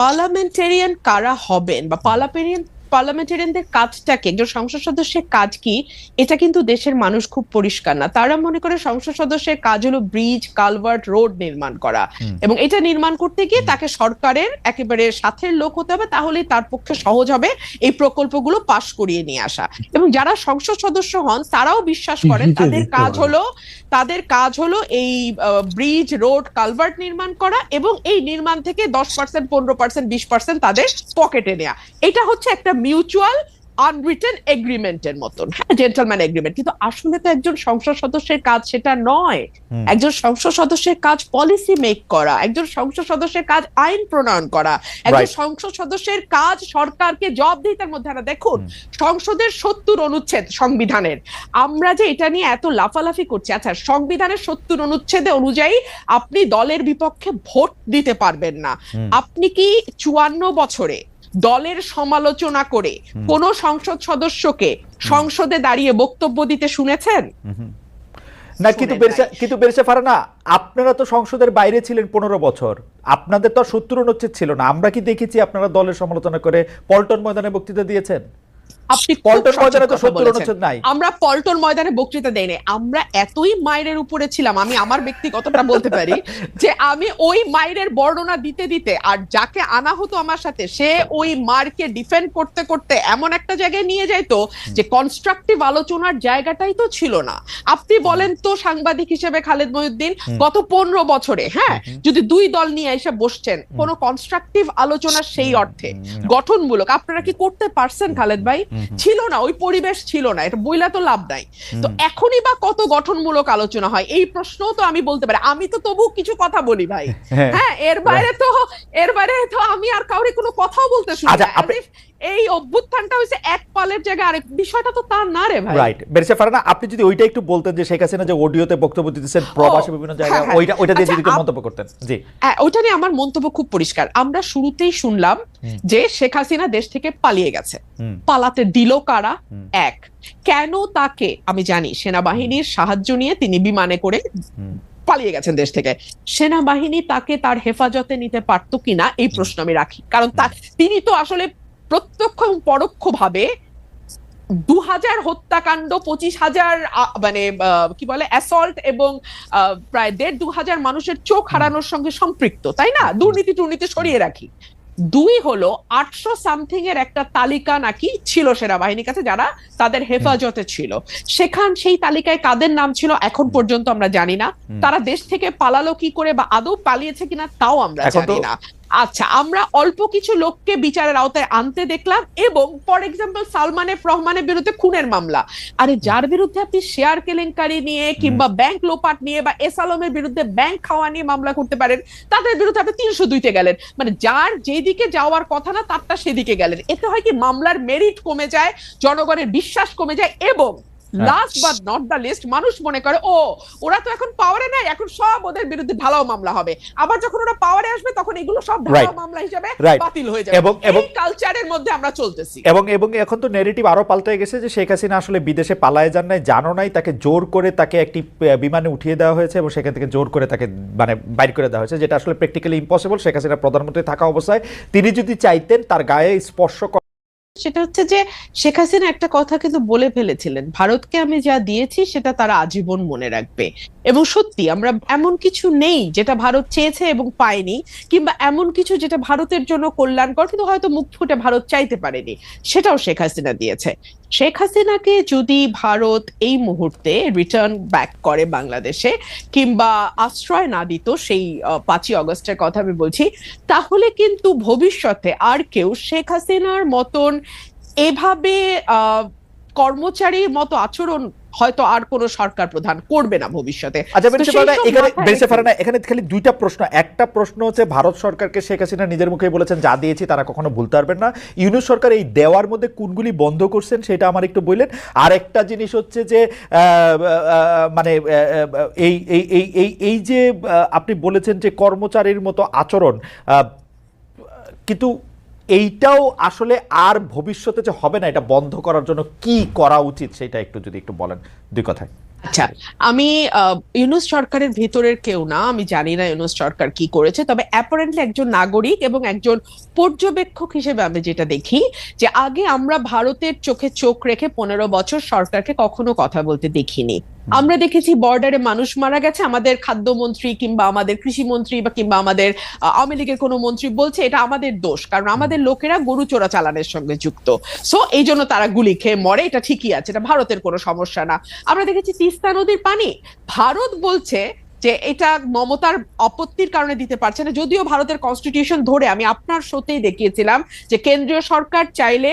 Parliamentarian কারা হবেন বা পার্লামেন্টেরিয়ান পার্লামেন্টেরিয়ানদের কাজটা কি? একজন সংসদ সদস্যের কাজ কি? এটা কিন্তু দেশের মানুষ খুব পরিষ্কার না। তারা মনে করে সংসদ সদস্যের কাজ হলো ব্রিজ কালভার্ট রোড নির্মাণ করা। এবং এটা নির্মাণ করতে গিয়ে তাকে সরকারের একেবারে সাথের লোক হতে হবে তাহলেই তার পক্ষে সহজ হবে এই প্রকল্পগুলো পাশ করিয়ে নিয়ে আসা। এবং যারা সংসদ সদস্য হন তারাও বিশ্বাস করেন তাদের কাজ পারেন। হলো তাদের কাজ হলো এই ব্রিজ রোড কালভার্ট নির্মাণ করা এবং এই নির্মাণ থেকে দশ পার্সেন্ট পনেরো পার্সেন্ট বিশ পার্সেন্ট তাদের পকেটে নেওয়া এটা হচ্ছে একটা মিউচুয়াল আনরিটেন এগ্রিমেন্টের মতন। হ্যাঁ জেন্টলম্যান এগ্রিমেন্ট কিন্তু আসলে তো একজন সংসদ সদস্যের কাজ সেটা নয়। একজন সংসদ সদস্যের কাজ পলিসি মেক করা একজন সংসদ সদস্যের কাজ আইন প্রণয়ন করা একজন সংসদ সদস্যের কাজ সরকারকে জবাবদিহিতার মধ্যে আনা। দেখুন সংসদের সত্তর অনুচ্ছেদ সংবিধানের। আমরা যে এটা নিয়ে এত লাফালাফি করছি আচ্ছা সংবিধানের সত্তর অনুচ্ছেদে অনুযায়ী আপনি দলের বিপক্ষে ভোট দিতে পারবেন না। আপনি কি চুয়ান্ন বছরে দলের সমালোচনা করে কোন সংসদ সদস্যকে সংসদে দাঁড়িয়ে বক্তব্য দিতে শুনেছেন? না কিন্তু। কিন্তু বেরসা ফারানা আপনারা তো সংসদের বাইরে ছিলেন পনেরো বছর। আপনাদের তো সত্তর অনুচ্ছেদ ছিল না। আমরা কি দেখেছি আপনারা দলের সমালোচনা করে পল্টন ময়দানে বক্তৃতা দিয়েছেন? আপনি পল্টন ময়দানে তো সত্তর অনুচ্ছেদ নাই। আমরা পল্টন ময়দানে বক্তৃতা দেই আমরা এতই মায়ের উপরে ছিলাম আমি আমার ব্যক্তিগতটা বলতে পারি যে আমি ওই মায়ের বর্ণনা দিতে দিতে আর যাকে আনা হতো আমার সাথে সে ওই মারকে ডিফেন্ড করতে করতে এমন একটা জায়গায় নিয়ে যাইতো যে কনস্ট্রাকটিভ আলোচনার জায়গাটাই তো ছিল না। আপনি বলেন তো সাংবাদিক হিসেবে খালেদ মহিউদ্দিন গত পনেরো বছরে হ্যাঁ যদি দুই দল নিয়ে এসে বসছেন কোনো কনস্ট্রাকটিভ আলোচনা সেই অর্থে গঠনমূলক আপনারা কি করতে পারছেন খালেদ ভাই। ছিল না ওই পরিবেশ ছিল না এটা বইলা তো লাভ নাই। তো এখনই বা কত গঠনমূলক আলোচনা হয় এই প্রশ্ন তো আমি বলতে পারি। আমি তো তবু কিছু কথা বলি ভাই। হ্যাঁ। হ্যাঁ এর বাইরে তো এর বাইরে তো আমি আর কাউরে কোনো কথাও বলতে শুনি আচ্ছা, না। এই অভ্যুত্থানটা হয়েছে এক পালের জায়গায় আরেক বিষয়টা তো তার না রে ভাই। রাইট বেরসা ফারানা আপনি যদি ওইটা একটু বলতেন যে শেখ হাসিনা যে অডিওতে বক্তব্য দিতেছেন প্রবাসী বিভিন্ন জায়গায় হ্যাঁ, হ্যাঁ। ওইটা ওইটা দিয়ে আচ্ছা, যদি মন্তব্য করতেন। জি। হ্যাঁ ওইটা নিয়ে আমার মন্তব্য খুব পরিষ্কার। আমরা শুরুতেই শুনলাম যে শেখ হাসিনা দেশ থেকে পালিয়ে গেছে। পালাতে দিল কারা? এক কেন তাকে আমি জানি সেনাবাহিনীর সাহায্য নিয়ে তিনি বিমানে করে পালিয়ে গেছেন দেশ থেকে। সেনাবাহিনী তাকে তার হেফাজতে নিতে পারতো কিনা এই প্রশ্ন আমি রাখি। কারণ তার তিনি তো আসলে প্রত্যক্ষ এবং পরোক্ষ ভাবে দু হাজার হত্যাকাণ্ড পঁচিশ হাজার মানে কি বলে অ্যাসল্ট এবং প্রায় দেড় দু হাজার মানুষের চোখ হারানোর সঙ্গে সম্পৃক্ত তাই না? দুর্নীতি টুর্নীতি সরিয়ে রাখি। দুই হলো আটশো সামথিং এর একটা তালিকা নাকি ছিল সেনাবাহিনীর কাছে যারা তাদের হেফাজতে ছিল। সেখান সেই তালিকায় কাদের নাম ছিল এখন পর্যন্ত আমরা জানি না। তারা দেশ থেকে পালালো কি করে বা আদৌ পালিয়েছে কিনা তাও আমরা জানি না। আচ্ছা আমরা অল্প কিছু লোককে বিচারের আওতায় আনতে দেখলাম এবং ফর এক্সাম্পল সালমান এফ রহমানের বিরুদ্ধে খুনের মামলা। আরে যার বিরুদ্ধে আপনি শেয়ার কেলেঙ্কারি নিয়ে কিংবা ব্যাংক লোপাট নিয়ে বা এস আলমের বিরুদ্ধে ব্যাংক খাওয়া নিয়ে মামলা করতে পারেন তাদের বিরুদ্ধে আপনি তিনশো দুইতে গেলেন। মানে যার যেদিকে যাওয়ার কথা না তারটা সেদিকে গেলেন। এতে হয় কি মামলার মেরিট কমে যায় জনগণের বিশ্বাস কমে যায় এবং। Last but not the least মানুষ মনে করে ও ওরা তো এখন পাওয়ারে নাই এখন সব ওদের বিরুদ্ধে ঢালাও মামলা হবে। আবার যখন ওরা পাওয়ারে আসবে তখন এগুলো সব ঢালাও মামলা হিসেবে বাতিল হয়ে যাবে। এবং- এবং- কালচারের মধ্যে আমরা চলতেছি। এবং এবং এখন তো নেগেটিভ আরও পাল্টে গেছে যে শেখ হাসিনা আসলে বিদেশে পালায় যান নাই জানো নাই তাকে জোর করে তাকে একটি বিমানে উঠিয়ে দেওয়া হয়েছে এবং সেখান থেকে জোর করে তাকে মানে বাইর করে দেওয়া হয়েছে যেটা আসলে প্র্যাকটিক্যালি ইম্পসিবল শেখ হাসিনা প্রধানমন্ত্রী থাকা অবস্থায়। তিনি যদি চাইতেন তার গায়ে স্পর্শ সেটা হচ্ছে যে শেখ হাসিনা একটা কথা কিন্তু বলে ফেলেছিলেন, ভারতকে আমি যা দিয়েছি সেটা তারা আজীবন মনে রাখবে। এবং সত্যি আমরা এমন কিছু নেই যেটা ভারত চেয়েছে এবং পায়নি, কিংবা এমন কিছু যেটা ভারতের জন্য কল্যাণকর, কিন্তু হয়তো মুখ ফুটে ভারত চাইতে পারেনি, সেটাও শেখ হাসিনা দিয়েছে। শেখ হাসিনাকে যদি ভারত এই মুহূর্তে রিটার্ন ব্যাক করে বাংলাদেশে কিংবা আশ্রয় না দিত সেই পাঁচই অগস্টের কথা আমি বলছি, তাহলে কিন্তু ভবিষ্যতে আর কেউ শেখ হাসিনার মতন এভাবে কর্মচারীর মতো আচরণ হয়তো আর কোনো সরকার প্রধান করবে না ভবিষ্যতে। আচ্ছা এখানে এখানে খালি দুইটা প্রশ্ন। একটা প্রশ্ন হচ্ছে ভারত সরকারকে শেখ হাসিনা নিজের মুখে বলেছেন যা দিয়েছি তারা কখনো ভুলতে পারবেন না। ইউনুস সরকার এই দেওয়ার মধ্যে কোনগুলি বন্ধ করছেন সেটা আমার একটু বললেন। আর একটা জিনিস হচ্ছে যে মানে এই এই এই এই যে আপনি বলেছেন যে কর্মচারীর মতো আচরণ কিন্তু এইটাও আসলে আর ভবিষ্যতে যে হবে না, এটা বন্ধ করার জন্য কি করা উচিত সেটা একটু যদি একটু বলেন দুই কথায়। আচ্ছা আমি ইউনুস সরকারের ভেতরের কেউ না, আমি জানি না ইউনুস সরকার কি করেছে, তবে অ্যাপারেন্টলি একজন নাগরিক এবং একজন পর্যবেক্ষক হিসেবে আমি যেটা দেখি, যে আগে আমরা ভারতের চোখে চোখ রেখে পনেরো বছর সরকারকে কখনো কথা বলতে দেখিনি। আমরা দেখেছি বর্ডারে মানুষ মারা গেছে। আমাদের খাদ্যমন্ত্রী কিংবা আমাদের কৃষিমন্ত্রী বা কিংবা আমাদের আওয়ামী লীগের কোনো মন্ত্রী বলছে এটা আমাদের দোষ। কারণ আমাদের লোকেরা গরু চোরা চালানের সঙ্গে যুক্ত। সো এই জন্য তারা গুলি খেয়ে মরে। এটা ঠিকই আছে। এটা ভারতের কোনো সমস্যা না। আমরা দেখেছি তিস্তা নদীর পানি। ভারত বলছে যে এটা মমতার আপত্তির কারণে দিতে পারছে না। যদিও ভারতের কনস্টিটিউশন ধরে আমি আপনার শোতেই দেখিয়েছিলাম যে কেন্দ্রীয় সরকার চাইলে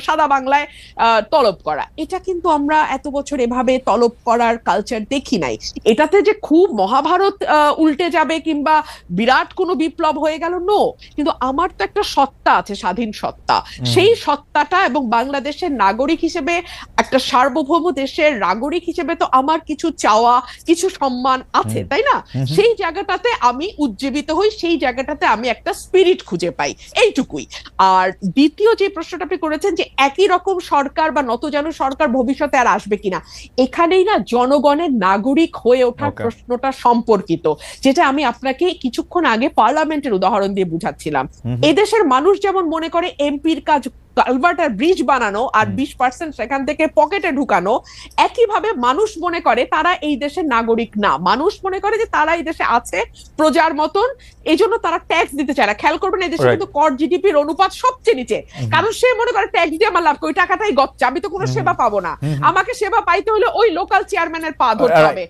সাদা বাংলায় তলব করা। এটা কিন্তু আমরা এত বছর এভাবে তলব করার কালচার দেখি নাই। এটাতে যে খুব মহাভারত আহ, উল্টে যাবে কিংবা বিরাট কোনো বিপ্লব হয়ে গেল নো কিন্তু আমার তো একটা সত্তা আছে স্বাধীন সত্তা। সেই সত্তাটা এবং বাংলাদেশের নাগরিক হিসেবে একটা সার্বভৌম দেশের নাগরিক হিসেবে তো আমার কিছু চাওয়া কিছু সম্মান আছে তাই না? সেই জায়গাটাতে আমি উজ্জীবিত হই সেই জায়গাটাতে আমি একটা স্পিরিট খুঁজে পাই। এইটুকুই। আর দ্বিতীয় যে প্রশ্নটা আপনি করেছেন যে একই রকম সরকার বা নতজানু সরকার ভবিষ্যতে আর আসবে কিনা এখানেই না জনগণের নাগরিক হয়ে ওঠার প্রশ্নটা সম্পর্কিত যেটা আমি আপনাকে কিছুক্ষণ আগে পার্লামেন্টের উদাহরণ দিয়ে বুঝাচ্ছিলাম। এদেশের মানুষ যেমন মনে করে এমপির কাজ কালভার্ট আর ব্রিজ বানানো আর বিশ পার্সেন্ট সেখান থেকে পকেটে ঢুকানো একইভাবে মানুষ মনে করে তারা এই দেশের নাগরিক না। মানুষ মনে করে যে তারা এই দেশে আছে প্রজার মতন এই জন্য তারা ট্যাক্স দিতে চায় না। খেয়াল করবেন এই দেশে কিন্তু কর জিডিপির অনুপাত সবচেয়ে নিচে। কারণ সে মনে করে ট্যাক্স দিয়ে আমার লাভ করি ওই টাকাটাই গচ্ছা আমি তো কোনো সেবা পাবো না। আমাকে সেবা পাইতে হলে ওই লোকাল চেয়ারম্যানের পা ধরতে হবে।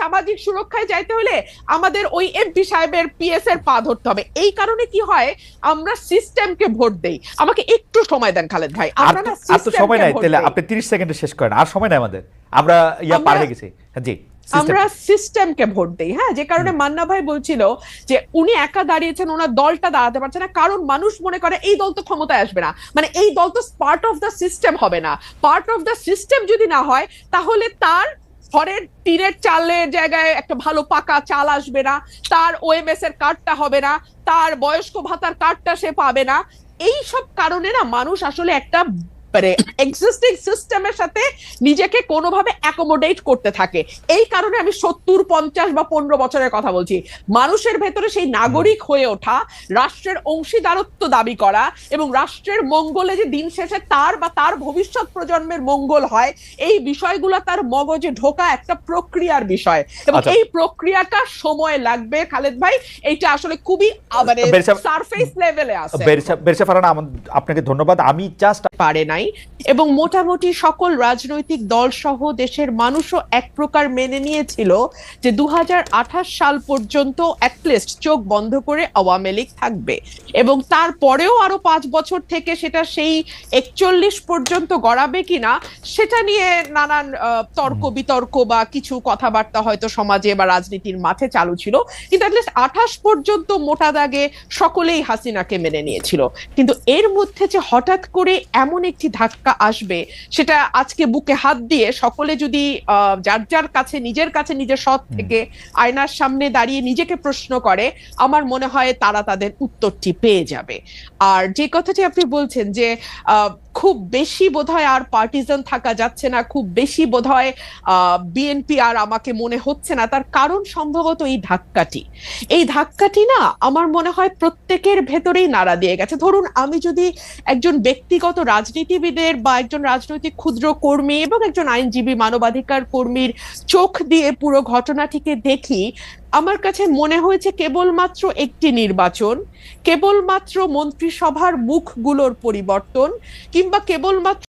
সামাজিক সুরক্ষায় যাইতে হলে আমাদের ওই এমপি সাহেবের পিএস এর পা ধরতে হবে। এই কারণে কি হয় আমরা সিস্টেমকে ভোট দেই। আমাকে একটু সময় দেন খালেদ ভাই। আর তো- সময় নাই তাহলে। আপনি তিরিশ সেকেন্ডে শেষ করেন আর সময় নাই আমাদের। আমরা ইয়া পার হয়ে গেছি। হ্যাঁ, জি। আমরা সিস্টেমকে ভোট দেই হ্যাঁ? যে কারণে মান্না ভাই বলছিল যে উনি একা দাঁড়িয়েছেন ওনার দলটা দাঁড়াতে পারছে না। কারণ মানুষ মনে করে এই দল তো ক্ষমতায় আসবে না। মানে এই দল তো পার্ট অফ দ্য সিস্টেম হবে না। পার্ট অফ দ্য সিস্টেম যদি না হয় তাহলে তার ঘরের টিনের চালের জায়গায় একটা ভালো পাকা চাল আসবে না। তার ওএমএস এর কার্ডটা হবে না। তার বয়স্ক ভাতার কার্ডটা সে পাবে না। এই সব কারণে না মানুষ আসলে একটা মানে এক্সিস্টিং সিস্টেমের সাথে নিজেকে কোনোভাবে অ্যাকোমোডেট করতে থাকে। এই কারণে আমি সত্তর পঞ্চাশ বা পনেরো বছরের কথা বলছি। মানুষের ভেতরে সেই নাগরিক হয়ে ওঠা রাষ্ট্রের অংশীদারত্ব দাবি করা এবং রাষ্ট্রের মঙ্গলে যে দিন শেষে তার বা তার ভবিষ্যৎ প্রজন্মের মঙ্গল হয় এই বিষয়গুলো তার মগজে ঢোকা একটা প্রক্রিয়ার বিষয়। এবং আচ্ছা। এই প্রক্রিয়াটা সময় লাগবে খালেদ ভাই। এইটা আসলে খুবই মানে সারফেস লেভেলে আছে। বেরসা- আম- আপনাকে ধন্যবাদ। আমি জাস্ট পারে নাই। এবং মোটামুটি সকল রাজনৈতিক দল সহ দেশের মানুষও এক প্রকার মেনে নিয়েছিল যে দু সাল পর্যন্ত অ্যাটলিস্ট চোখ বন্ধ করে আওয়ামী লীগ থাকবে। এবং তারপরেও আরও পাঁচ বছর থেকে সেটা সেই একচল্লিশ পর্যন্ত গড়াবে কিনা সেটা নিয়ে নানান তর্ক বিতর্ক বা কিছু কথাবার্তা হয়তো সমাজে বা রাজনীতির মাঠে চালু ছিল। কিন্তু অ্যাটলিস্ট আঠাশ পর্যন্ত মোটা দাগে সকলেই হাসিনাকে মেনে নিয়েছিল। কিন্তু এর মধ্যে যে হঠাৎ করে এমন একটি ধাক্কা আসবে সেটা আজকে বুকে হাত দিয়ে সকলে যদি যার যার কাছে নিজের কাছে নিজের সৎ থেকে আয়নার সামনে দাঁড়িয়ে নিজেকে প্রশ্ন করে আমার মনে হয় তারা তাদের উত্তরটি পেয়ে যাবে। আর যে কথাটি আপনি বলছেন যে খুব বেশি বোধহয় আর পার্টিজান থাকা যাচ্ছে না খুব বেশি বোধ বোধহয় বিএনপি আর আমাকে মনে হচ্ছে না তার কারণ সম্ভবত এই ধাক্কাটি। এই ধাক্কাটি না আমার মনে হয় প্রত্যেকের ভেতরেই নাড়া দিয়ে গেছে। ধরুন আমি যদি একজন ব্যক্তিগত রাজনীতিবিদের বা একজন রাজনৈতিক ক্ষুদ্র কর্মী এবং একজন আইনজীবী মানবাধিকার কর্মীর চোখ দিয়ে পুরো ঘটনাটিকে দেখি, আমার কাছে মনে হয়েছে কেবলমাত্র একটি নির্বাচন, কেবলমাত্র মন্ত্রিসভার মুখগুলোর পরিবর্তন কিংবা কেবলমাত্র